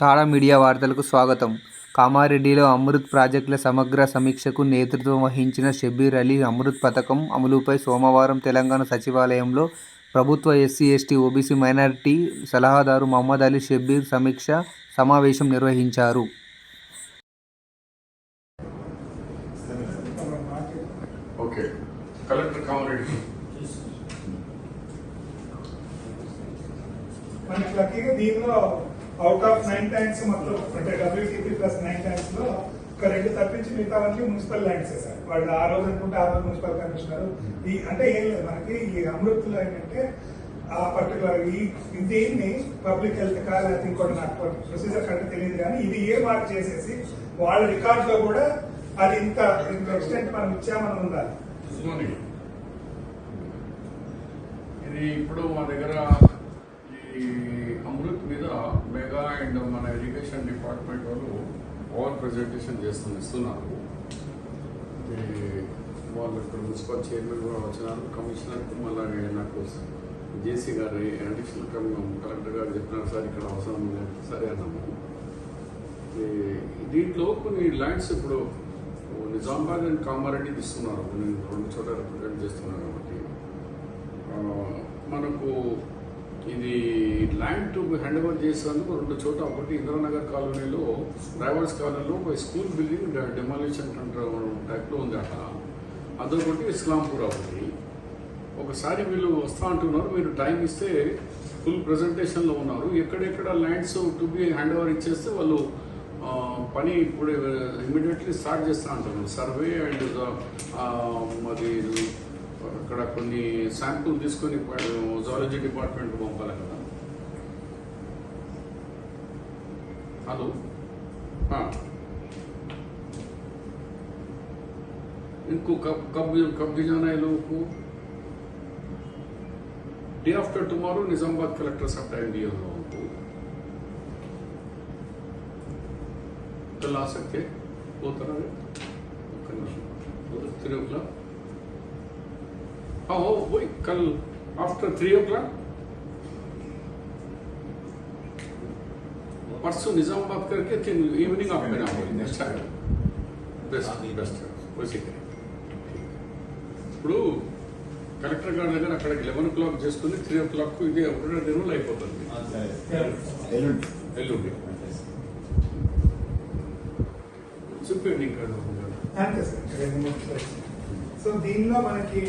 తారా media వార్తలకు స్వాగతం. కామారెడ్డిలో అమృత్ ప్రాజెక్టుల సమగ్ర సమీక్షకు నేతృత్వం వహించిన షబ్బీర్ అలీ అమృత్ పథకం అమలుపై సోమవారం తెలంగాణ సచివాలయంలో ప్రభుత్వ ఎస్సీ ఎస్టీ ఓబీసీ మైనారిటీ సలహాదారు మహమ్మద్ అలీ షబ్బీర్ సమీక్ష సమావేశం నిర్వహించారు. ఓకే. కలెక్టర్ కామారెడ్డి. మనకి లక్కీగా దీనిలో అవుట్ ఆఫ్ నైన్ ట్యాంక్స్ మొత్తం అంటే డబ్ల్యూటీపీ ప్లస్ నైన్ ట్యాంక్స్లో ఒక రెండు తప్పించి మిగతావన్నీ మున్సిపల్ ల్యాండ్స్ సార్. వాళ్ళు ఆ రోజు అనుకుంటే ఆ రోజు మున్సిపల్ కమిషనర్ ఈ అంటే ఏం లేదు మనకి ఈ అమృత్లో ఏంటంటే ఆ పర్టికులర్ ఈ దీన్ని పబ్లిక్ హెల్త్ కా లేకపోతే ఇంకోటి నాకు ప్రొసీజర్ కంటే తెలియదు కానీ ఇది ఏ మార్క్ చేసేసి వాళ్ళ రికార్డ్లో కూడా అది ఇంత ఇంత ఎక్స్టెంట్ మనం ఇచ్చామని ఉండాలి ఇది ఇప్పుడు మా దగ్గర ఈ అమృత్ మీద మెగా అండ్ మన ఎడ్యుకేషన్ డిపార్ట్మెంట్ వాళ్ళు ఓవర్ ప్రజెంటేషన్ చేస్తున్న ఇస్తున్నారు. వాళ్ళు ఇక్కడ మున్సిపల్ చైర్మన్ కూడా వచ్చినారు. కమిషనర్కి మళ్ళీ నాకు జేసీ గారు అడిషనల్ కలెక్టర్ గారు చెప్పినారు సార్ ఇక్కడ అవసరం లేదు సరే అన్నాము. దీంట్లో కొన్ని ల్యాండ్స్ ఇప్పుడు నిజామాబాద్ అండ్ కామారెడ్డి ఇస్తున్నారు. నేను రెండు చోట్ల రిప్రజెంట్ చేస్తున్నాను కాబట్టి. మనకు ఇది ల్యాండ్ టు హ్యాండ్ ఓవర్ చేసేందుకు రెండు చోట్ల ఒకటి ఇంద్రానగర్ కాలనీలో డ్రైవర్స్ కాలనీలో ఒక స్కూల్ బిల్డింగ్ డెమాలిషన్ టైప్లో ఉంది అట అదొకటి ఇస్లాంపూర్ ఒకటి. ఒకసారి వీళ్ళు వస్తా అంటున్నారు మీరు టైం ఇస్తే ఫుల్ ప్రజెంటేషన్లో ఉన్నారు. ఎక్కడెక్కడ lands to be hand over ఇచ్చేస్తే వాళ్ళు పని ఇప్పుడు ఇమీడియట్లీ స్టార్ట్ చేస్తా అంటున్నారు. సర్వే అండ్ మరి అక్కడ కొన్ని శాంపుల్ తీసుకొని జువాలజీ డిపార్ట్మెంట్ పంపాలి కదా హలో ఆ. इनको कब कब कब भी जाना है लोगों को day after tomorrow Nizamabad collector साहब टाइम दिए हम लोगों को कल आ सकते वो तरह थ्री ओ क्लॉक हाँ हो वही कल आफ्टर थ्री ओ क्लॉक परसों निजामाबाद करके फिर इवनिंग आप में ना अच्छा है बेस्ट बेस्ट वैसे करें ఇప్పుడు కలెక్టర్ గారి దగ్గర అక్కడికి లెవెన్ ఓ క్లాక్ చేసుకుని త్రీ ఓ క్లాక్ ఇది ఒకటి రెండు రోజులు అయిపోతుంది ఎల్లుండి ఎల్లుండి చెప్పండి ఇంకా అంతే సార్ సో దీనిలో మనకి